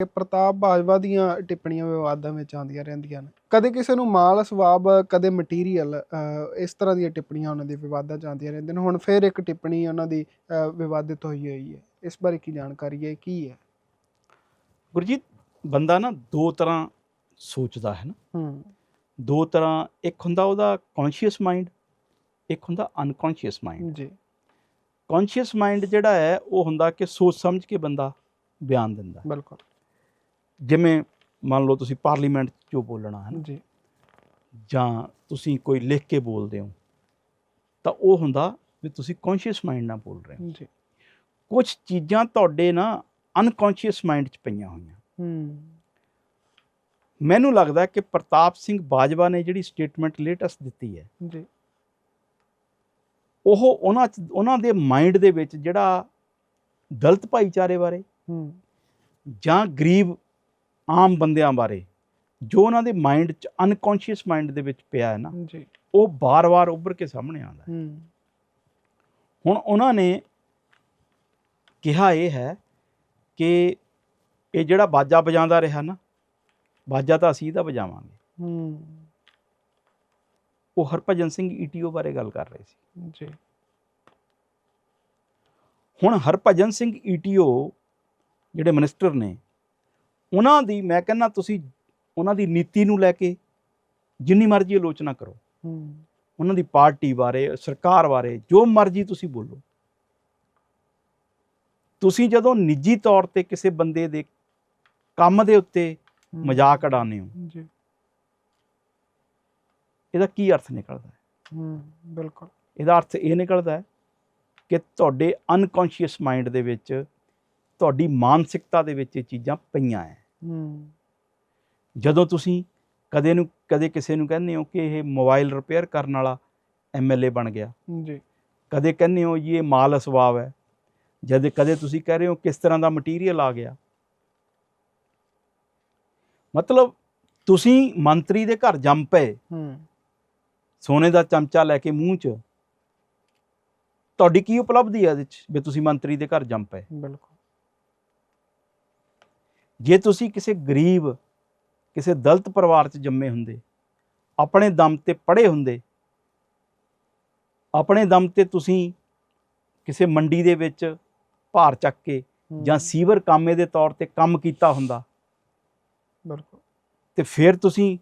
ਕਿ ਪ੍ਰਤਾਪ ਬਾਜਵਾ ਦੀਆਂ ਟਿੱਪਣੀਆਂ ਵਿਵਾਦਾਂ ਵਿੱਚ ਆਉਂਦੀਆਂ ਰਹਿੰਦੀਆਂ ਨੇ। ਕਦੇ ਕਿਸੇ ਨੂੰ ਮਾਲ ਸਵਾਬ ਕਦੇ ਮਟੀਰੀਅਲ ਇਸ ਤਰ੍ਹਾਂ ਦੀਆਂ ਟਿੱਪਣੀਆਂ ਉਹਨਾਂ ਦੇ ਵਿਵਾਦਾਂ 'ਚ ਆਉਂਦੀਆਂ ਰਹਿੰਦੀਆਂ ਨੇ। ਹੁਣ ਫਿਰ ਇੱਕ ਟਿੱਪਣੀ ਉਹਨਾਂ ਦੀ ਵਿਵਾਦਿਤ ਹੋਈ ਹੋਈ ਹੈ। ਇਸ ਬਾਰੇ ਕੀ ਜਾਣਕਾਰੀ ਹੈ ਕੀ ਹੈ? ਗੁਰਜੀਤ ਬੰਦਾ ਨਾ ਦੋ ਤਰ੍ਹਾਂ ਸੋਚਦਾ ਹੈ ਨਾ। ਹੂੰ। ਦੋ ਤਰ੍ਹਾਂ ਇੱਕ ਹੁੰਦਾ ਉਹਦਾ ਕੌਨਸ਼ੀਅਸ ਮਾਈਂਡ ਇੱਕ ਹੁੰਦਾ ਅਨਕੌਨਸ਼ੀਅਸ ਮਾਈਂਡ ਜੀ। ਕੌਨਸ਼ੀਅਸ ਮਾਈਂਡ ਜਿਹੜਾ ਹੈ ਉਹ ਹੁੰਦਾ ਕਿ ਸੋਚ ਸਮਝ ਕੇ ਬੰਦਾ ਬਿਆਨ ਦਿੰਦਾ। ਬਿਲਕੁਲ। ਜਿਵੇਂ ਮੰਨ ਲਓ ਤੁਸੀਂ ਪਾਰਲੀਮੈਂਟ 'ਚ ਬੋਲਣਾ ਹੈ ਨਾ ਜੀ। ਜਾਂ ਤੁਸੀਂ ਕੋਈ ਲਿਖ ਕੇ ਬੋਲਦੇ ਹੋ ਤਾਂ ਉਹ ਹੁੰਦਾ ਵੀ ਤੁਸੀਂ ਕੌਨਸ਼ੀਅਸ ਮਾਈਂਡ ਨਾਲ ਬੋਲ ਰਹੇ ਹੋ। ਜੀ। ਕੁਝ ਚੀਜ਼ਾਂ ਤੁਹਾਡੇ ਨਾ ਅਨਕੌਨਸ਼ੀਅਸ ਮਾਈਂਡ 'ਚ ਪਈਆਂ ਹੋਈਆਂ। ਹੂੰ। ਮੈਨੂੰ ਲੱਗਦਾ ਕਿ ਪ੍ਰਤਾਪ ਸਿੰਘ ਬਾਜਵਾ ਨੇ ਜਿਹੜੀ ਸਟੇਟਮੈਂਟ ਲੇਟੈਸਟ ਦਿੱਤੀ ਹੈ ਜੀ। ਉਹ ਉਹਨਾਂ ਉਹਨਾਂ ਦੇ ਮਾਈਂਡ ਦੇ ਵਿੱਚ ਜਿਹੜਾ ਦਲਿਤ ਭਾਈਚਾਰੇ ਬਾਰੇ ਹੂੰ। ਜਾਂ ਗਰੀਬ ਆਮ ਬੰਦਿਆਂ ਬਾਰੇ ਜੋ ਉਹਨਾਂ ਦੇ ਮਾਈਂਡ 'ਚ ਅਨਕੌਨਸ਼ੀਅਸ ਮਾਈਂਡ ਦੇ ਵਿੱਚ ਪਿਆ ਹੈ ਨਾ ਜੀ। ਉਹ ਬਾਰ-ਬਾਰ ਉੱਭਰ ਕੇ ਸਾਹਮਣੇ ਆਉਂਦਾ ਹੈ। ਹੂੰ। ਹੁਣ ਉਹਨਾਂ ਨੇ ਕਿਹਾ ਇਹ ਹੈ ਕਿ ਇਹ ਜਿਹੜਾ ਬਾਜਾ ਵਜਾਉਂਦਾ ਰਿਹਾ ਨਾ ਬਾਜਾ ਤਾਂ ਅਸੀਂ ਤਾਂ ਵਜਾਵਾਂਗੇ। ਹੂੰ। ਉਹ ਹਰਭਜਨ ਸਿੰਘ ਈਟੀਓ ਬਾਰੇ ਗੱਲ ਕਰ ਰਹੇ ਸੀ। ਜੀ। ਹੁਣ ਹਰਭਜਨ ਸਿੰਘ ਈਟੀਓ ਜਿਹੜੇ ਮਿਨਿਸਟਰ ਨੇ ਉਹਨਾਂ ਦੀ ਮੈਂ ਕਹਿੰਦਾ ਤੁਸੀਂ ਉਹਨਾਂ ਦੀ ਨੀਤੀ ਨੂੰ ਲੈ ਕੇ ਜਿੰਨੀ ਮਰਜ਼ੀ ਆਲੋਚਨਾ ਕਰੋ। ਹੂੰ। ਉਹਨਾਂ ਦੀ ਪਾਰਟੀ ਬਾਰੇ ਸਰਕਾਰ ਬਾਰੇ ਜੋ ਮਰਜ਼ੀ ਤੁਸੀਂ ਬੋਲੋ। ਤੁਸੀਂ ਜਦੋਂ ਨਿੱਜੀ ਤੌਰ ਤੇ ਕਿਸੇ ਬੰਦੇ ਦੇ ਕੰਮ ਦੇ ਉੱਤੇ। ਮਜ਼ਾਕ ਉਡਾਉਂਦੇ ਹੋ। ਜੀ। ਇਹਦਾ ਕੀ ਅਰਥ ਨਿਕਲਦਾ? ਹੈ ਹੂੰ ਬਿਲਕੁਲ। ਇਹਦਾ ਅਰਥ ਇਹ ਨਿਕਲਦਾ ਹੈ ਕਿ ਤੁਹਾਡੇ ਅਨਕੌਨਸ਼ੀਅਸ ਮਾਈਂਡ ਦੇ ਵਿੱਚ ਤੁਹਾਡੀ ਮਾਨਸਿਕਤਾ ਦੇ ਵਿੱਚ ਇਹ ਚੀਜ਼ਾਂ ਪਈਆਂ ਹੂੰ। ਜਦੋਂ ਤੁਸੀਂ ਕਦੇ ਨੂੰ ਕਦੇ ਕਿਸੇ ਨੂੰ ਕਹਿੰਦੇ ਹੋ ਕਿ ਇਹ ਮੋਬਾਈਲ ਰਿਪੇਅਰ ਕਰਨ ਵਾਲਾ ਐਮਐਲਏ ਬਣ ਗਿਆ। ਜੀ। ਕਦੇ ਕਹਿੰਦੇ ਹੋ ਜੀ ਇਹ ਮਾਲ ਅਸਵਾਬ ਹੈ ਜਦ ਕਦੇ ਤੁਸੀਂ ਕਹਿ ਰਹੇ ਹੋ ਕਿਸ ਤਰ੍ਹਾਂ ਦਾ ਮਟੀਰੀਅਲ ਆ ਗਿਆ। ਮਤਲਬ ਤੁਸੀਂ ਮੰਤਰੀ ਦੇ ਘਰ ਜੰਮ ਪਏ। ਹੂੰ। ਸੋਨੇ ਦਾ ਚਮਚਾ ਲੈ ਕੇ ਮੂੰਹ 'ਚ। ਤੁਹਾਡੀ ਕੀ ਉਪਲਬਧੀ ਹੈ ਇਹਦੇ 'ਚ ਵੀ ਤੁਸੀਂ ਮੰਤਰੀ ਦੇ ਘਰ ਜੰਮ ਪਏ? ਬਿਲਕੁਲ। ਜੇ ਤੁਸੀਂ ਕਿਸੇ ਗਰੀਬ ਕਿਸੇ ਦਲਿਤ ਪਰਿਵਾਰ 'ਚ ਜੰਮੇ ਹੁੰਦੇ ਆਪਣੇ ਦਮ ਤੇ ਪੜ੍ਹੇ ਹੁੰਦੇ ਆਪਣੇ ਦਮ ਤੇ ਤੁਸੀਂ ਕਿਸੇ ਮੰਡੀ ਦੇ ਵਿੱਚ ਭਾਰ ਚੱਕ ਕੇ ਜਾਂ ਸੀਵਰ ਕਾਮੇ ਦੇ ਤੌਰ ਤੇ ਕੰਮ ਕੀਤਾ ਹੁੰਦਾ ਬਿਲਕੁਲ। ਤੇ ਫਿਰ ਤੁਸੀਂ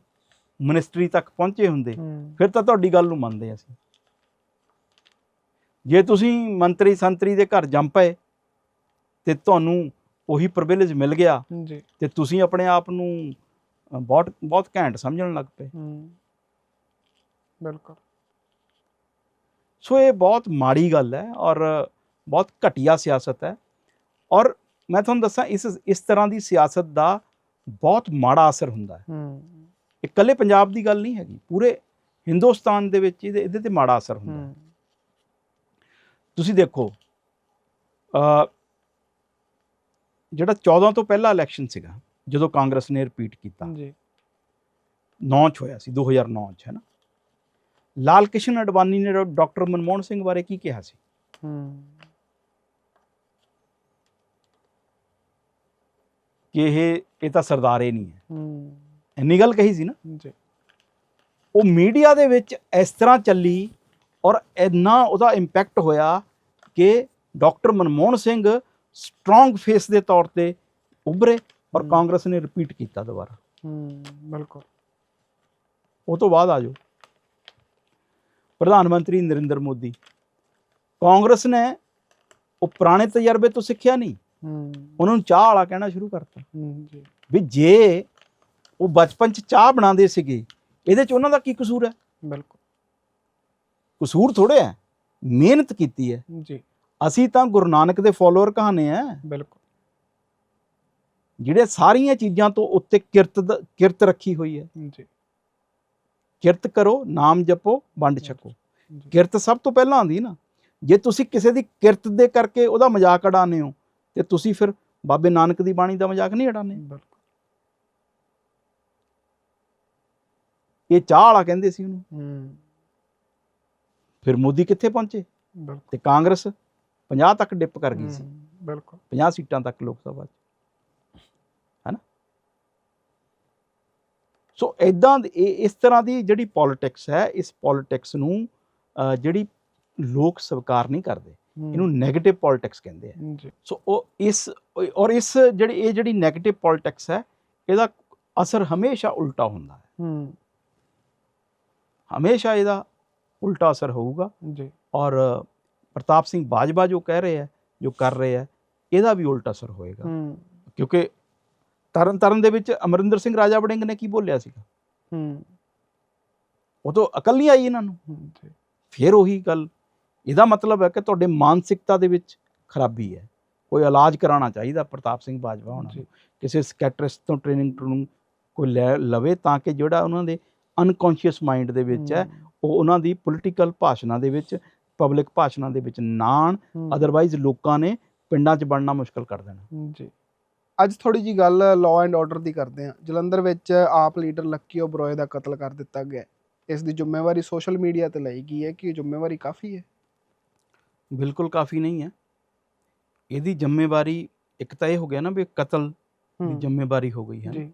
ਮਿਨਿਸਟਰੀ ਤੱਕ ਪਹੁੰਚੇ ਹੁੰਦੇ ਫਿਰ ਤਾਂ ਤੁਹਾਡੀ ਗੱਲ ਨੂੰ ਮੰਨਦੇ ਅਸੀਂ। ਜੇ ਤੁਸੀਂ ਮੰਤਰੀ ਸੰਤਰੀ ਦੇ ਘਰ ਜੰਮ ਪਏ ਤੇ ਤੁਹਾਨੂੰ ਉਹੀ ਪ੍ਰਿਵਿਲੇਜ ਮਿਲ ਗਿਆ ਜੀ। ਤੇ ਤੁਸੀਂ ਆਪਣੇ ਆਪ ਨੂੰ ਬਹੁਤ ਬਹੁਤ ਘੈਂਟ ਸਮਝਣ ਲੱਗ ਪਏ। ਹੂੰ। ਬਿਲਕੁਲ। ਸੋ ਇਹ ਬਹੁਤ ਮਾੜੀ ਗੱਲ ਹੈ ਔਰ ਬਹੁਤ ਘਟੀਆ ਸਿਆਸਤ ਹੈ। ਔਰ ਮੈਂ ਤੁਹਾਨੂੰ ਦੱਸਾਂ ਇਸ ਇਸ ਤਰ੍ਹਾਂ ਦੀ ਸਿਆਸਤ ਦਾ ਬਹੁਤ ਮਾੜਾ ਅਸਰ ਹੁੰਦਾ ਹੈ। ਹੂੰ। ਇਹ ਇਕੱਲੇ ਪੰਜਾਬ ਦੀ ਗੱਲ ਨਹੀਂ ਹੈਗੀ ਪੂਰੇ ਹਿੰਦੁਸਤਾਨ ਦੇ ਵਿੱਚ ਇਹਦੇ ਇਹਦੇ ਤੇ ਮਾੜਾ ਅਸਰ ਹੁੰਦਾ ਹੈ। ਹੂੰ। ਤੁਸੀਂ ਦੇਖੋ ਅ ਜਿਹੜਾ 14 ਤੋਂ ਪਹਿਲਾ ਇਲੈਕਸ਼ਨ ਸੀਗਾ ਜਦੋਂ ਕਾਂਗਰਸ ਨੇ ਰਿਪੀਟ ਕੀਤਾ। ਜੀ। 9 ਚ ਹੋਇਆ ਸੀ 2009 ਚ ਹੈ ਨਾ? ਲਾਲ ਕ੍ਰਿਸ਼ਨ ਅਡਵਾਨੀ ਨੇ ਡਾਕਟਰ ਮਨਮੋਹਨ ਸਿੰਘ ਬਾਰੇ ਕੀ ਕਿਹਾ ਸੀ? ਹੂੰ। ਕਿ ਇਹ ਇਹ ਤਾਂ ਸਰਦਾਰੇ ਨਹੀਂ ਹੈ। ਹੂੰ। ਇੰਨੀ ਗੱਲ ਕਹੀ ਸੀ ਨਾ? ਜੀ। ਉਹ ਮੀਡੀਆ ਦੇ ਵਿੱਚ ਇਸ ਤਰ੍ਹਾਂ ਚੱਲੀ ਔਰ ਇੰਨਾ ਉਹਦਾ ਇੰਪੈਕਟ ਹੋਇਆ ਕਿ doctor Manmohan Singh strong face ਦੇ ਤੌਰ ਤੇ ਉੱਭਰੇ ਔਰ। ਕਾਂਗਰਸ ਨੇ ਰਿਪੀਟ ਕੀਤਾ ਦੁਬਾਰਾ। ਹੂੰ ਬਿਲਕੁਲ। ਉਹ ਤੋਂ ਬਾਅਦ ਆ ਜਾਓ। ਪ੍ਰਧਾਨ ਮੰਤਰੀ ਨਰਿੰਦਰ ਮੋਦੀ। ਕਾਂਗਰਸ ਨੇ ਉਹ ਪੁਰਾਣੇ ਤਜਰਬੇ ਤੋਂ ਸਿੱਖਿਆ ਨਹੀਂ। ਹੂੰ। ਉਹਨਾਂ ਨੂੰ ਚਾਹ ਵਾਲਾ ਕਹਿਣਾ ਸ਼ੁਰੂ ਕਰਤਾ। ਹੂੰ ਜੀ। ਵੀ ਜੇ ਉਹ ਬਚਪਨ ਚ ਚਾਹ ਬਣਾਉਂਦੇ ਸੀਗੇ ਇਹਦੇ ਚ ਉਹਨਾਂ ਦਾ ਕੀ ਕਸੂਰ ਹੈ? ਬਿਲਕੁਲ। ਕਸੂਰ ਥੋੜੇ ਹੈ। ਮਿਹਨਤ ਕੀਤੀ ਹੈ। ਜੀ। ਅਸੀਂ ਤਾਂ ਗੁਰੂ ਨਾਨਕ ਦੇ ਫਾਲੋਅਰ ਕਹਾਣੇ ਆ। ਬਿਲਕੁਲ। ਜਿਹੜੇ ਸਾਰੀਆਂ ਚੀਜ਼ਾਂ ਤੋਂ ਉੱਤੇ ਕਿਰਤ ਕਿਰਤ ਰੱਖੀ ਹੋਈ ਹੈ। ਜੀ। ਕਿਰਤ ਕਰੋ ਨਾਮ ਜਪੋ ਵੰਡ ਛਕੋ। ਕਿਰਤ ਸਭ ਤੋਂ ਪਹਿਲਾਂ ਆਉਂਦੀ ਨਾ। ਜੇ ਤੁਸੀਂ ਕਿਸੇ ਦੀ ਕਿਰਤ ਦੇ ਕਰਕੇ ਉਹਦਾ ਮਜ਼ਾਕ ਉਡਾਉਂਦੇ ਹੋ ਤੇ ਤੁਸੀਂ ਫਿਰ ਬਾਬੇ ਨਾਨਕ ਦੀ ਬਾਣੀ ਦਾ ਮਜ਼ਾਕ ਨਹੀਂ ਉਡਾਉਂਦੇ। ਬਿਲਕੁਲ। ਇਹ ਚਾਹ ਵਾਲਾ ਕਹਿੰਦੇ ਸੀ ਉਹਨੂੰ। ਹੂੰ। ਫਿਰ ਮੋਦੀ ਕਿੱਥੇ ਪਹੁੰਚੇ? ਬਿਲਕੁਲ। ਤੇ ਕਾਂਗਰਸ 50 ਤੱਕ ਡਿਪ ਕਰ ਗਈ ਸੀ। ਬਿਲਕੁਲ। 50 ਸੀਟਾਂ ਤੱਕ ਲੋਕ ਸਭਾ 'ਚ। ਸੋ ਇਦਾਂ ਇਸ ਤਰ੍ਹਾਂ ਦੀ ਜਿਹੜੀ ਪੋਲਿਟਿਕਸ ਹੈ ਇਸ ਪੋਲਿਟਿਕਸ ਨੂੰ ਜਿਹੜੀ ਲੋਕ ਸਵੀਕਾਰ ਨਹੀਂ ਕਰਦੇ ਇਹਨੂੰ 네ਗੇਟਿਵ ਪੋਲਿਟਿਕਸ ਕਹਿੰਦੇ ਆ। ਸੋ ਉਹ ਇਸ ਔਰ ਇਸ ਜਿਹੜੀ ਇਹ ਜਿਹੜੀ 네ਗੇਟਿਵ ਪੋਲਿਟਿਕਸ ਹੈ ਇਹਦਾ ਅਸਰ ਹਮੇਸ਼ਾ ਉਲਟਾ ਹੁੰਦਾ ਹੈ। ਹੂੰ। ਹਮੇਸ਼ਾ ਇਹਦਾ ਉਲਟਾ ਅਸਰ ਹੋਊਗਾ। ਜੀ। ਔਰ ਪ੍ਰਤਾਪ ਸਿੰਘ ਬਾਜਵਾ ਜੋ ਕਹਿ ਰਹੇ ਹੈ ਜੋ ਕਰ ਰਹੇ ਹੈ ਇਹਦਾ ਵੀ ਉਲਟਾ ਅਸਰ ਹੋਏਗਾ। ਕਿਉਂਕਿ ਤਰਨ ਤਾਰਨ ਦੇ ਵਿੱਚ ਅਮਰਿੰਦਰ ਸਿੰਘ ਰਾਜਾ ਵੜਿੰਗ ਨੇ ਕੀ ਬੋਲਿਆ ਸੀਗਾ? ਹੂੰ। ਉਹ ਤੋਂ ਅਕਲ ਨਹੀਂ ਆਈ ਇਹਨਾਂ ਨੂੰ। ਫਿਰ ਉਹੀ ਗੱਲ। ਇਹਦਾ ਮਤਲਬ ਹੈ ਕਿ ਤੁਹਾਡੇ ਮਾਨਸਿਕਤਾ ਦੇ ਵਿੱਚ ਖਰਾਬੀ ਹੈ। ਕੋਈ ਇਲਾਜ ਕਰਾਉਣਾ ਚਾਹੀਦਾ ਪ੍ਰਤਾਪ ਸਿੰਘ ਬਾਜਵਾ ਹੋਣਾ ਨੂੰ। ਕਿਸੇ ਸਕੈਟਰਿਸਟ ਤੋਂ ਟ੍ਰੇਨਿੰਗ ਟ੍ਰੂਨਿੰਗ ਕੋਈ ਲੈ ਲਵੇ ਤਾਂ ਕਿ ਜਿਹੜਾ ਉਹਨਾਂ ਦੇ ਅਨਕੌਂਸ਼ੀਅਸ ਮਾਈਂਡ ਦੇ ਵਿੱਚ ਹੈ। ਉਹ ਉਹਨਾਂ ਦੀ ਪੋਲੀਟੀਕਲ ਭਾਸ਼ਣਾਂ ਦੇ ਵਿੱਚ ਪਬਲਿਕ ਭਾਸ਼ਣਾਂ ਦੇ ਵਿੱਚ ਨਾ ਆਉਣ ਹੂੰ, ਅਦਰਵਾਈਜ਼ ਲੋਕਾਂ ਨੇ ਪਿੰਡਾਂ 'ਚ ਬਣਨਾ ਮੁਸ਼ਕਲ ਕਰ ਦੇਣਾ। ਜੀ। ਅੱਜ ਥੋੜੀ ਜੀ ਗੱਲ ਲਾਅ ਐਂਡ ਆਰਡਰ ਦੀ ਕਰਦੇ ਹਾਂ। ਜਲੰਧਰ ਵਿੱਚ ਆਪ ਲੀਡਰ ਲੱਕੀ ਓਬਰੋਏ ਦਾ ਕਤਲ ਕਰ ਦਿੱਤਾ ਗਿਆ। ਇਸ ਦੀ ਜ਼ਿੰਮੇਵਾਰੀ ਸੋਸ਼ਲ ਮੀਡੀਆ ਤੇ ਲਈ ਗਈ ਹੈ ਕਿ ਜ਼ਿੰਮੇਵਾਰੀ ਕਾਫੀ ਹੈ? ਬਿਲਕੁਲ ਕਾਫੀ ਨਹੀਂ ਹੈ। ਇਹਦੀ ਜ਼ਿੰਮੇਵਾਰੀ ਇੱਕ ਤਾਂ ਇਹ ਹੋ ਗਿਆ ਨਾ ਵੀ ਕਤਲ ਦੀ ਜ਼ਿੰਮੇਵਾਰੀ ਹੋ ਗਈ ਹੈ ਜੀ।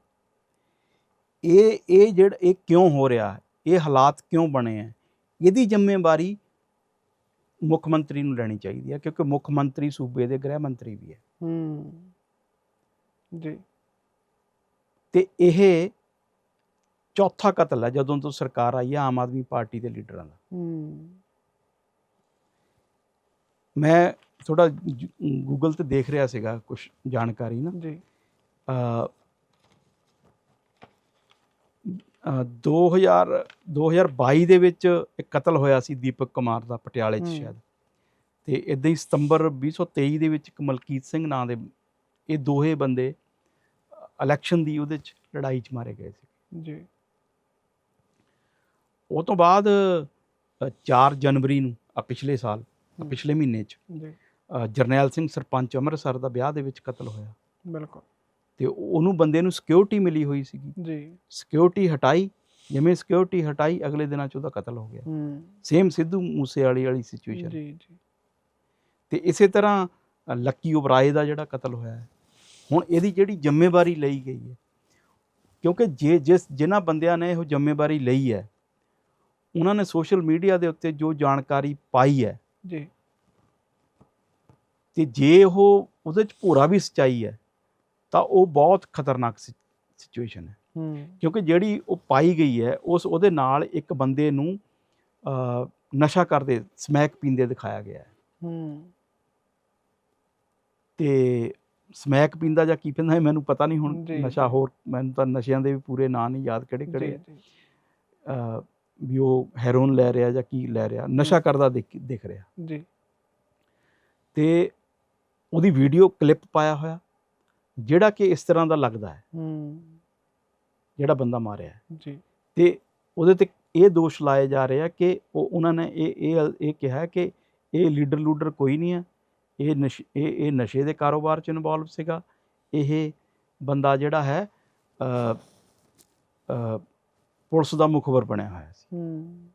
ਇਹ ਇਹ ਜਿਹੜਾ ਇਹ ਕਿਉਂ ਹੋ ਰਿਹਾ? ਇਹ ਹਾਲਾਤ ਕਿਉਂ ਬਣੇ ਹੈ? ਇਹਦੀ ਜ਼ਿੰਮੇਵਾਰੀ ਮੁੱਖ ਮੰਤਰੀ ਨੂੰ ਲੈਣੀ ਚਾਹੀਦੀ ਹੈ ਕਿਉਂਕਿ ਮੁੱਖ ਮੰਤਰੀ ਸੂਬੇ ਦੇ ਗ੍ਰਹਿ ਮੰਤਰੀ ਵੀ ਹੈ। ਹੂੰ। ਜੀ। ਤੇ ਇਹ ਚੌਥਾ ਕਤਲ ਹੈ ਜਦੋਂ ਤੋਂ ਸਰਕਾਰ ਆਈ ਹੈ ਆਮ ਆਦਮੀ ਪਾਰਟੀ ਦੇ ਲੀਡਰਾਂ ਦਾ। ਹੂੰ। ਮੈਂ ਥੋੜਾ ਗੂਗਲ ਤੇ ਦੇਖ ਰਿਹਾ ਸੀਗਾ ਕੁਝ ਜਾਣਕਾਰੀ ਨਾ। ਜੀ। ਅ, ਅ, 2000 2022 ਦੇ ਵਿੱਚ ਇੱਕ ਕਤਲ ਹੋਇਆ ਸੀ ਦੀਪਕ ਕੁਮਾਰ ਦਾ ਪਟਿਆਲੇ 'ਚ। ਸ਼ਾਇਦ। ਤੇ ਇਦਾਂ ਹੀ ਸਤੰਬਰ 2023 ਦੇ ਵਿੱਚ ਇੱਕ ਮਲਕੀਤ ਸਿੰਘ ਨਾਂ ਦੇ ਇਹ ਦੋਹੇ ਬੰਦੇ ਇਲੈਕਸ਼ਨ ਦੀ ਉਹਦੇ 'ਚ ਲੜਾਈ 'ਚ ਮਾਰੇ ਗਏ ਸੀ। ਜੀ। ਉਹ ਤੋਂ ਬਾਅਦ ਅ, 4 ਜਨਵਰੀ ਨੂੰ ਆ ਪਿਛਲੇ ਸਾਲ। ਪਿਛਲੇ ਮਹੀਨੇ 'ਚ ਜੀ। ਜਰਨੈਲ ਸਿੰਘ ਸਰਪੰਚ ਅੰਮ੍ਰਿਤਸਰ ਦਾ ਵਿਆਹ ਦੇ ਵਿੱਚ ਕਤਲ ਹੋਇਆ। ਬਿਲਕੁਲ। ਤੇ ਉਹਨੂੰ ਬੰਦੇ ਨੂੰ ਸਿਕਿਉਰਿਟੀ ਮਿਲੀ ਹੋਈ ਸੀਗੀ। ਜੀ। ਸਿਕਿਉਰਿਟੀ ਹਟਾਈ ਜਿਵੇਂ ਸਿਕਿਉਰਿਟੀ ਹਟਾਈ ਅਗਲੇ ਦਿਨਾਂ 'ਚ ਉਹਦਾ ਕਤਲ ਹੋ ਗਿਆ। ਹੂੰ। ਸੇਮ ਸਿੱਧੂ ਮੂਸੇਵਾਲੀ ਵਾਲੀ ਸਿਚੁਏਸ਼ਨ ਜੀ ਜੀ। ਤੇ ਇਸੇ ਤਰ੍ਹਾਂ ਲੱਕੀ ਓਬਰਾਏ ਦਾ ਜਿਹੜਾ ਕਤਲ ਹੋਇਆ ਹੈ ਹੁਣ ਇਹਦੀ ਜਿਹੜੀ ਜ਼ਿੰਮੇਵਾਰੀ ਲਈ ਗਈ ਹੈ ਕਿਉਂਕਿ ਜੇ ਜਿਸ ਜਿਨ੍ਹਾਂ ਬੰਦਿਆਂ ਨੇ ਇਹ ਜ਼ਿੰਮੇਵਾਰੀ ਲਈ ਹੈ ਉਹਨਾਂ ਨੇ ਸੋਸ਼ਲ ਮੀਡੀਆ ਦੇ ਉੱਤੇ ਜੋ ਜਾਣਕਾਰੀ ਪਾਈ ਹੈ ਜੀ। ਤੇ ਜੇ ਉਹ ਉਹਦੇ 'ਚ ਭੋਰਾ ਵੀ ਸਚਾਈ ਹੈ ਤਾਂ ਉਹ ਬਹੁਤ ਖਤਰਨਾਕ ਸਿਚੁਏਸ਼ਨ ਹੈ। ਕਿਉਂਕਿ ਜਿਹੜੀ ਉਹ ਪਾਈ ਗਈ ਹੈ ਉਸ ਉਹਦੇ ਨਾਲ ਇੱਕ ਬੰਦੇ ਨੂੰ ਨਸ਼ਾ ਕਰਦੇ ਸਮੈਕ ਪੀਂਦੇ ਦਿਖਾਇਆ ਗਿਆ ਹੈ। ਤੇ ਸਮੈਕ ਪੀਂਦਾ ਜਾਂ ਕੀ ਪੀਂਦਾ ਮੈਨੂੰ ਪਤਾ ਨਹੀਂ ਹੁਣ ਨਸ਼ਾ। ਹੋਰ ਮੈਨੂੰ ਤਾਂ ਨਸ਼ਿਆਂ ਦੇ ਵੀ ਪੂਰੇ ਨਾਂ ਨਹੀਂ ਯਾਦ ਕਿਹੜੇ ਕਿਹੜੇ। ਅ, ਵੀ ਉਹ ਹੈਰੋਨ ਲੈ ਰਿਹਾ ਜਾਂ ਕੀ ਲੈ ਰਿਹਾ ਨਸ਼ਾ ਕਰਦਾ ਦਿਖ ਦਿਖ ਰਿਹਾ। ਜੀ। ਤੇ ਉਹਦੀ ਵੀਡੀਓ ਕਲਿੱਪ ਪਾਇਆ ਹੋਇਆ। ਜਿਹੜਾ ਕਿ ਇਸ ਤਰ੍ਹਾਂ ਦਾ ਲੱਗਦਾ ਹੈ ਹੂੰ। ਜਿਹੜਾ ਬੰਦਾ ਮਾਰਿਆ ਜੀ। ਤੇ ਉਹਦੇ ਤੇ ਇਹ ਦੋਸ਼ ਲਾਏ ਜਾ ਰਹੇ ਆ ਕਿ ਉਹ ਉਹਨਾਂ ਨੇ ਇਹ ਇਹ ਇਹ ਕਿਹਾ ਕਿ ਇਹ ਲੀਡਰ ਲੂਡਰ ਕੋਈ ਨਹੀਂ ਹੈ। ਇਹ ਨਸ਼ ਇਹ ਇਹ ਨਸ਼ੇ ਦੇ ਕਾਰੋਬਾਰ 'ਚ ਇਨਵੋਲਵ ਸੀਗਾ। ਇਹ ਬੰਦਾ ਜਿਹੜਾ ਹੈ ਅ, ਅ, ਪੁਲਿਸ ਦਾ ਮੁਖਬਰ ਬਣਿਆ ਹੋਇਆ ਸੀ। ਹੂੰ।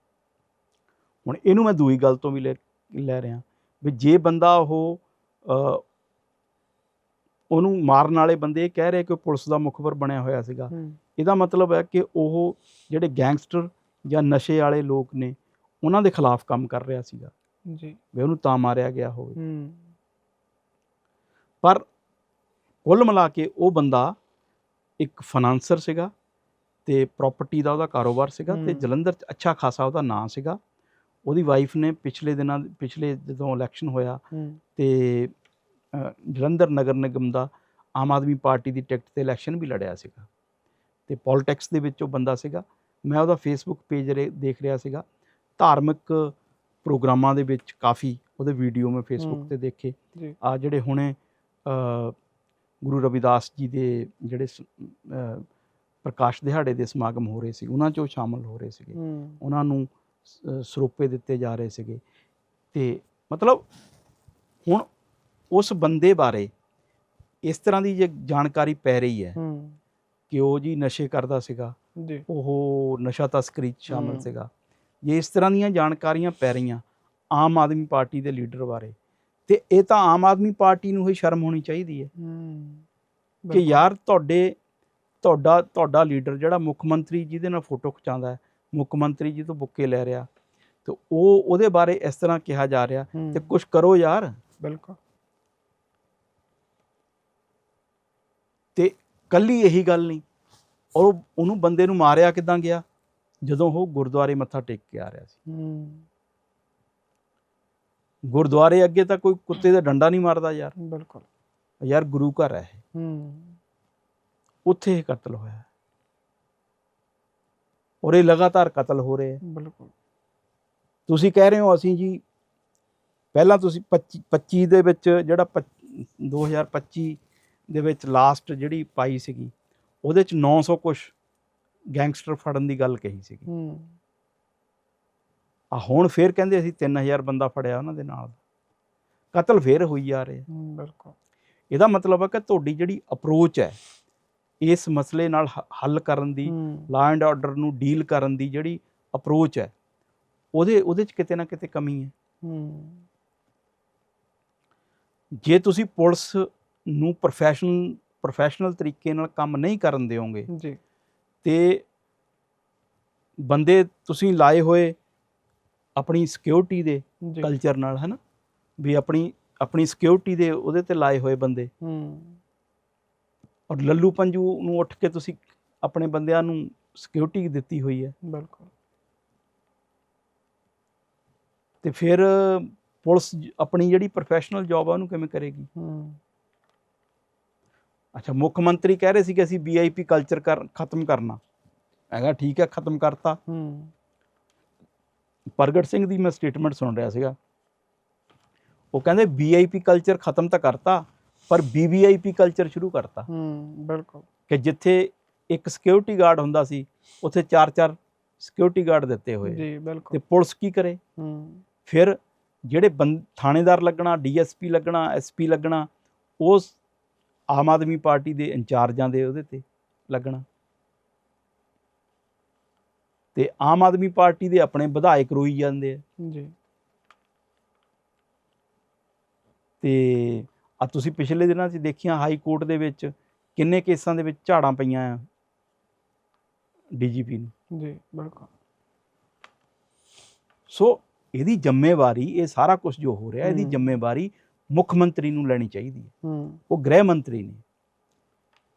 ਹੁਣ ਇਹਨੂੰ ਮੈਂ ਦੂਈ ਗੱਲ ਤੋਂ ਵੀ ਲੈ ਲੈ ਰਿਹਾ ਵੀ ਜੇ ਬੰਦਾ ਉਹ ਉਹਨੂੰ ਮਾਰਨ ਵਾਲੇ ਬੰਦੇ ਇਹ ਕਹਿ ਰਹੇ ਕਿ ਉਹ ਪੁਲਿਸ ਦਾ ਮੁਖਬਰ ਬਣਿਆ ਹੋਇਆ ਸੀਗਾ। ਇਹਦਾ ਮਤਲਬ ਹੈ ਕਿ ਉਹ ਜਿਹੜੇ ਗੈਂਗਸਟਰ ਜਾਂ ਨਸ਼ੇ ਵਾਲੇ ਲੋਕ ਨੇ ਉਹਨਾਂ ਦੇ ਖਿਲਾਫ ਕੰਮ ਕਰ ਰਿਹਾ ਸੀਗਾ। ਜੀ। ਵੀ ਉਹਨੂੰ ਤਾਂ ਮਾਰਿਆ ਗਿਆ ਹੋਵੇ। ਪਰ ਕੁੱਲ ਮਿਲਾ ਕੇ ਉਹ ਬੰਦਾ ਇੱਕ ਫਾਈਨਾਂਸਰ ਸੀਗਾ ਤੇ ਪ੍ਰਾਪਰਟੀ ਦਾ ਉਹਦਾ ਕਾਰੋਬਾਰ ਸੀਗਾ ਤੇ। ਜਲੰਧਰ 'ਚ ਅੱਛਾ ਖਾਸਾ ਉਹਦਾ ਨਾਂ ਸੀਗਾ। ਉਹਦੀ ਵਾਈਫ ਨੇ ਪਿਛਲੇ ਦਿਨਾਂ ਪਿਛਲੇ ਜਦੋਂ ਇਲੈਕਸ਼ਨ ਹੋਇਆ ਤੇ ਜਲੰਧਰ ਨਗਰ ਨਿਗਮ ਦਾ ਆਮ ਆਦਮੀ ਪਾਰਟੀ ਦੀ ਟਿਕਟ ਤੇ ਇਲੈਕਸ਼ਨ ਵੀ ਲੜਿਆ ਸੀਗਾ। ਤੇ ਪੋਲਿਟਿਕਸ ਦੇ ਵਿੱਚ ਉਹ ਬੰਦਾ ਸੀਗਾ। ਮੈਂ ਉਹਦਾ ਫੇਸਬੁੱਕ ਪੇਜ ਦੇਖ ਰਿਹਾ ਸੀਗਾ। ਧਾਰਮਿਕ ਪ੍ਰੋਗਰਾਮਾਂ ਦੇ ਵਿੱਚ ਕਾਫੀ ਉਹਦੇ ਵੀਡੀਓ ਮੈਂ ਫੇਸਬੁੱਕ। ਤੇ ਦੇਖੇ। ਆ ਜਿਹੜੇ ਹੁਣੇ ਗੁਰੂ ਰਵਿਦਾਸ ਜੀ ਦੇ ਜਿਹੜੇ ਪ੍ਰਕਾਸ਼ ਦਿਹਾੜੇ ਦੇ ਸਮਾਗਮ ਹੋ ਰਹੇ ਸੀ ਉਹਨਾਂ 'ਚ ਉਹ ਸ਼ਾਮਲ ਹੋ ਰਹੇ ਸੀਗੇ। ਉਹਨਾਂ ਨੂੰ ਸਰੋਪੇ ਦਿੱਤੇ ਜਾ ਰਹੇ ਸੀਗੇ। ਤੇ ਮਤਲਬ ਹੁਣ ਉਸ ਬੰਦੇ ਬਾਰੇ ਇਸ ਤਰ੍ਹਾਂ ਦੀ ਜੇ ਜਾਣਕਾਰੀ ਪੈ ਰਹੀ ਹੈ ਕਿ ਉਹ ਜੀ ਨਸ਼ੇ ਕਰਦਾ ਸੀਗਾ ਜੀ। ਉਹ ਨਸ਼ਾ ਤਸਕਰੀ 'ਚ ਸ਼ਾਮਲ। ਸੀਗਾ। ਜੇ ਇਸ ਤਰ੍ਹਾਂ ਦੀਆਂ ਜਾਣਕਾਰੀਆਂ ਪੈ ਰਹੀਆਂ ਆਮ ਆਦਮੀ ਪਾਰਟੀ ਦੇ ਲੀਡਰ ਬਾਰੇ ਤੇ ਇਹ ਤਾਂ ਆਮ ਆਦਮੀ ਪਾਰਟੀ ਨੂੰ ਹੀ ਸ਼ਰਮ ਹੋਣੀ ਚਾਹੀਦੀ ਹੈ। ਕਿ। ਯਾਰ ਤੁਹਾਡੇ ਤੁਹਾਡਾ ਤੁਹਾਡਾ ਲੀਡਰ ਜਿਹੜਾ ਮੁੱਖ ਮੰਤਰੀ ਜਿਹਦੇ ਨਾਲ ਫੋਟੋ ਖਿਚਾਉਂਦਾ ਹੈ ਮੁੱਖ ਮੰਤਰੀ ਜੀ ਤੋਂ ਬੁੱਕੇ ਲੈ ਰਿਹਾ ਤੇ ਉਹ ਉਹਦੇ ਬਾਰੇ ਇਸ ਤਰ੍ਹਾਂ ਕਿਹਾ ਜਾ ਰਿਹਾ ਤੇ ਕੁਝ ਕਰੋ ਯਾਰ। ਬਿਲਕੁਲ ਤੇ ਕੱਲੀ ਇਹੀ ਗੱਲ ਨਹੀਂ। ਔਰ ਉਹ- ਉਹਨੂੰ ਬੰਦੇ ਨੂੰ ਮਾਰਿਆ ਕਿਦਾਂ ਗਿਆ? ਜਦੋਂ ਉਹ ਗੁਰਦੁਆਰੇ ਮੱਥਾ ਟੇਕ ਕੇ ਆ ਰਿਹਾ ਸੀ। ਹੂੰ। ਗੁਰਦੁਆਰੇ ਅੱਗੇ ਤਾਂ ਕੋਈ ਕੁੱਤੇ ਦਾ ਡੰਡਾ ਨਹੀਂ ਮਾਰਦਾ ਯਾਰ। ਬਿਲਕੁਲ। ਯਾਰ ਗੁਰੂ ਘਰ ਹੈ ਇਹ। ਹੂੰ। ਉੱਥੇ ਇਹ ਕਤਲ ਹੋਇਆ। ਔਰ ਇਹ ਲਗਾਤਾਰ ਕਤਲ ਹੋ ਰਹੇ ਹੈ। ਬਿਲਕੁਲ। ਤੁਸੀਂ ਕਹਿ ਰਹੇ ਹੋ ਅਸੀਂ ਜੀ ਪਹਿਲਾਂ ਤੁਸੀਂ 25 25 ਦੇ ਵਿੱਚ ਜਿਹੜਾ ਪੱਚ- 2025 ਦੇ ਵਿੱਚ ਲਾਸਟ ਜਿਹੜੀ ਪਾਈ ਸੀਗੀ ਉਹਦੇ ਚ 900 ਕੁਛ ਗੈਂਗਸਟਰ ਫੜਨ ਦੀ ਗੱਲ ਕਹੀ ਸੀਗੀ। ਹੂੰ। ਆ ਹੁਣ ਫੇਰ ਕਹਿੰਦੇ ਅਸੀਂ 3000 ਬੰਦਾ ਫੜਿਆ ਉਹਨਾਂ ਦੇ ਨਾਲ। ਕਤਲ ਫੇਰ ਹੋਈ ਜਾ ਰਹੇ। ਬਿਲਕੁਲ। ਇਹਦਾ ਮਤਲਬ ਹੈ ਕਿ ਤੁਹਾਡੀ ਜਿਹੜੀ ਅਪਰੋਚ ਹੈ ਇਸ ਮਸਲੇ ਨਾਲ ਹੱਲ ਕਰਨ ਦੀ ਲਾ ਐਂਡ ਆਰਡਰ ਨੂੰ ਡੀਲ ਕਰਨ ਦੀ ਜਿਹੜੀ ਅਪਰੋਚ ਹੈ ਉਹਦੇ ਉਹਦੇ ਚ ਕਿਤੇ ਨਾ ਕਿਤੇ ਕਮੀ ਹੈ। ਹੂੰ। ਜੇ ਤੁਸੀਂ ਪੁਲਿਸ ਨੂੰ ਪ੍ਰੋਫੈਸ਼ਨਲ ਪ੍ਰੋਫੈਸ਼ਨਲ ਤਰੀਕੇ ਨਾਲ ਕੰਮ ਨਹੀਂ ਕਰਨ ਦਿਓਗੇ। ਜੀ। ਤੇ ਬੰਦੇ ਤੁਸੀਂ ਲਾਏ ਹੋਏ ਆਪਣੀ ਸਿਕਿਉਰਿਟੀ ਦੇ ਕਲਚਰ ਨਾਲ ਹੈ ਨਾ ਵੀ ਆਪਣੀ ਆਪਣੀ ਸਿਕਿਉਰਿਟੀ ਦੇ ਉਹਦੇ ਤੇ ਲਾਏ ਹੋਏ ਬੰਦੇ। ਹੂੰ। ਔਰ ਲੱਲੂ ਪੰਜੂ ਨੂੰ ਉੱਠ ਕੇ ਤੁਸੀਂ ਆਪਣੇ ਬੰਦਿਆਂ ਨੂੰ ਸਿਕਿਉਰਿਟੀ ਦਿੱਤੀ ਹੋਈ ਹੈ। ਬਿਲਕੁਲ। ਤੇ ਫਿਰ ਪੁਲਿਸ ਆਪਣੀ ਜਿਹੜੀ ਪ੍ਰੋਫੈਸ਼ਨਲ ਜੌਬ ਆ ਉਹਨੂੰ ਕਿਵੇਂ ਕਰੇਗੀ? ਹੂੰ। ਅੱਛਾ ਮੁੱਖ ਮੰਤਰੀ ਕਹਿ ਰਹੇ ਸੀ ਕਿ ਅਸੀਂ ਵੀਆਈਪੀ ਕਲਚਰ ਕਰ ਖਤਮ ਕਰਨਾ। ਕਿਹਾ ਠੀਕ ਹੈ ਖਤਮ ਕਰਤਾ। ਹੂੰ। ਪ੍ਰਗਟ ਸਿੰਘ ਦੀ ਮੈਂ ਸਟੇਟਮੈਂਟ ਸੁਣ ਰਿਹਾ ਸੀਗਾ। ਉਹ ਕਹਿੰਦੇ ਵੀਆਈਪੀ ਕਲਚਰ ਖਤਮ ਤਾਂ ਕਰਤਾ ਪਰ ਬੀਵੀਆਈਪੀ ਕਲਚਰ ਸ਼ੁਰੂ ਕਰਤਾ। ਹੂੰ ਬਿਲਕੁਲ। ਕਿ ਜਿੱਥੇ ਇੱਕ ਸਿਕਿਉਰਿਟੀ ਗਾਰਡ ਹੁੰਦਾ ਸੀ ਉੱਥੇ ਚਾਰ ਚਾਰ ਸਿਕਿਉਰਿਟੀ ਗਾਰਡ ਦਿੱਤੇ ਹੋਏ। ਜੀ ਤੇ ਬਿਲਕੁਲ ਪੁਲਿਸ ਕੀ ਕਰੇ? ਹੂੰ। ਫਿਰ ਜਿਹੜੇ ਬੰ- ਥਾਣੇਦਾਰ ਲੱਗਣਾ ਡੀਐਸਪੀ ਲੱਗਣਾ ਐਸਪੀ ਲੱਗਣਾ ਉਸ ਆਮ ਆਦਮੀ ਪਾਰਟੀ ਦੇ ਇੰਚਾਰਜਾਂ ਦੇ ਉਹਦੇ ਤੇ ਲੱਗਣਾ। ਤੇ ਆਮ ਆਦਮੀ ਪਾਰਟੀ ਦੇ ਆਪਣੇ ਵਿਧਾਇਕ ਰੋਈ ਜਾਂਦੇ ਆ। ਜੀ। ਤੇ ਆ ਤੁਸੀਂ ਪਿਛਲੇ ਦਿਨਾਂ 'ਚ ਦੇਖਿਆ ਹਾਈ ਕੋਰਟ ਦੇ ਵਿੱਚ ਕਿੰਨੇ ਕੇਸਾਂ ਦੇ ਵਿੱਚ ਝਾੜਾਂ ਪਈਆਂ ਆ ਡੀਜੀਪੀ ਨੂੰ। ਜੀ ਬਿਲਕੁਲ। ਸੋ ਇਹਦੀ ਜ਼ਿੰਮੇਵਾਰੀ ਇਹ ਸਾਰਾ ਕੁਝ ਜੋ ਹੋ ਰਿਹਾ ਇਹਦੀ। ਜ਼ਿੰਮੇਵਾਰੀ ਮੁੱਖ ਮੰਤਰੀ ਨੂੰ ਲੈਣੀ ਚਾਹੀਦੀ ਹੈ। ਉਹ ਗ੍ਰਹਿ ਮੰਤਰੀ ਨੇ।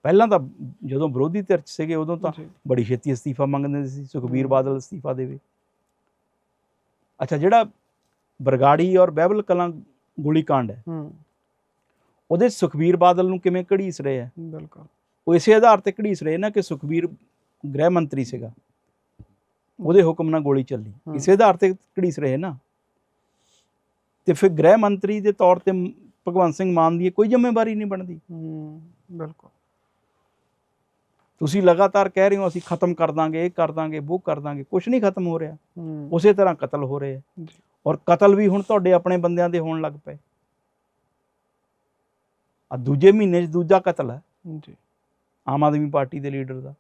ਪਹਿਲਾਂ ਤਾਂ ਜਦੋਂ ਵਿਰੋਧੀ ਧਿਰ 'ਚ ਸੀਗੇ ਉਦੋਂ ਤਾਂ ਬੜੀ ਛੇਤੀ ਅਸਤੀਫਾ ਮੰਗਦੇ ਸੀ ਸੁਖਬੀਰ। ਬਾਦਲ ਅਸਤੀਫਾ ਦੇਵੇ। ਅੱਛਾ ਜਿਹੜਾ ਬਰਗਾੜੀ ਔਰ ਬਹਿਬਲ ਕਲਾਂ ਗੋਲੀकांड ਹੈ ਹੂੰ। ਉਹਦੇ ਸੁਖਬੀਰ ਬਾਦਲ ਨੂੰ ਕਿਵੇਂ ਘੜੀਸ ਰਹੇ ਆ ਬਿਲਕੁਲ। ਉਹ ਇਸੇ ਆਧਾਰ ਤੇ ਘੜੀਸ ਰਹੇ ਨਾ ਕਿ ਸੁਖਬੀਰ ਗ੍ਰਹਿ ਮੰਤਰੀ ਸੀਗਾ। ਉਹਦੇ ਹੁਕਮ ਨਾਲ ਗੋਲੀ ਚੱਲੀ। ਇਸੇ ਆਧਾਰ ਤੇ ਘੜੀਸ ਰਹੇ ਨਾ। ਤੇ ਫਿਰ ਗ੍ਰਹਿ ਮੰਤਰੀ ਦੇ ਤੌਰ ਤੇ ਭਗਵੰਤ ਸਿੰਘ ਮਾਨ ਦੀ ਕੋਈ ਜ਼ਿੰਮੇਵਾਰੀ ਨਹੀਂ ਬਣਦੀ। ਹੂੰ ਬਿਲਕੁਲ। ਤੁਸੀਂ ਲਗਾਤਾਰ ਕਹਿ ਰਹੇ ਹੋ ਅਸੀਂ ਖਤਮ ਕਰ ਦਾਂਗੇ ਇਹ ਕਰ ਦਾਂਗੇ ਉਹ ਕਰ ਦਾਂਗੇ ਕੁਝ ਨਹੀਂ ਖਤਮ ਹੋ ਰਿਹਾ। ਉਸੇ ਤਰ੍ਹਾਂ ਕਤਲ ਹੋ ਰਹੇ ਆ। ਔਰ ਕਤਲ ਵੀ ਹੁਣ ਤੁਹਾਡੇ ਆਪਣੇ ਬੰਦਿਆਂ ਦੇ ਹੋਣ ਲੱਗ ਪਏ। ਆ ਦੂਜੇ ਮਹੀਨੇ 'ਚ ਦੂਜਾ ਕਤਲ ਹੈ। ਜੀ। ਆਮ ਆਦਮੀ ਪਾਰਟੀ ਦੇ ਲੀਡਰ ਦਾ।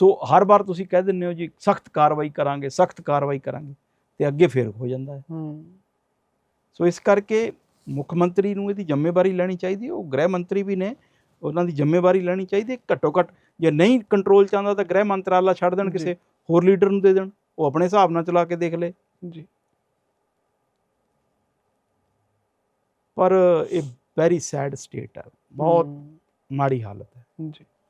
ਸੋ ਹਰ ਵਾਰ ਤੁਸੀਂ ਕਹਿ ਦਿੰਦੇ ਹੋ ਜੀ ਸਖਤ ਕਾਰਵਾਈ ਕਰਾਂਗੇ ਸਖਤ ਕਾਰਵਾਈ ਕਰਾਂਗੇ ਤੇ ਅੱਗੇ ਫੇਰ ਹੋ ਜਾਂਦਾ ਹੈ। ਹੂੰ। ਸੋ ਇਸ ਕਰਕੇ ਮੁੱਖ ਮੰਤਰੀ ਨੂੰ ਇਹਦੀ ਜ਼ਿੰਮੇਵਾਰੀ ਲੈਣੀ ਚਾਹੀਦੀ ਹੈ ਉਹ ਗ੍ਰਹਿ ਮੰਤਰੀ ਵੀ ਨੇ ਉਹਨਾਂ ਦੀ ਜ਼ਿੰਮੇਵਾਰੀ ਲੈਣੀ ਚਾਹੀਦੀ ਹੈ ਘੱਟੋ ਘੱਟ ਜੇ ਨਹੀਂ ਕੰਟਰੋਲ ਚਾਹੁੰਦਾ ਤਾਂ ਗ੍ਰਹਿ ਮੰਤਰਾਲਾ ਛੱਡ ਦੇਣ। ਕਿਸੇ ਹੋਰ ਲੀਡਰ ਨੂੰ ਦੇ ਦੇਣ ਉਹ ਆਪਣੇ ਹਿਸਾਬ ਨਾਲ ਚਲਾ ਕੇ ਦੇਖ ਲੇ। ਜੀ। ਪਰ ਇਹ ਵੈਰੀ ਸੈਡ ਸਟੇਟ ਹੈ ਬਹੁਤ ਮਾੜੀ ਹਾਲਤ ਹੈ। ਜੀ।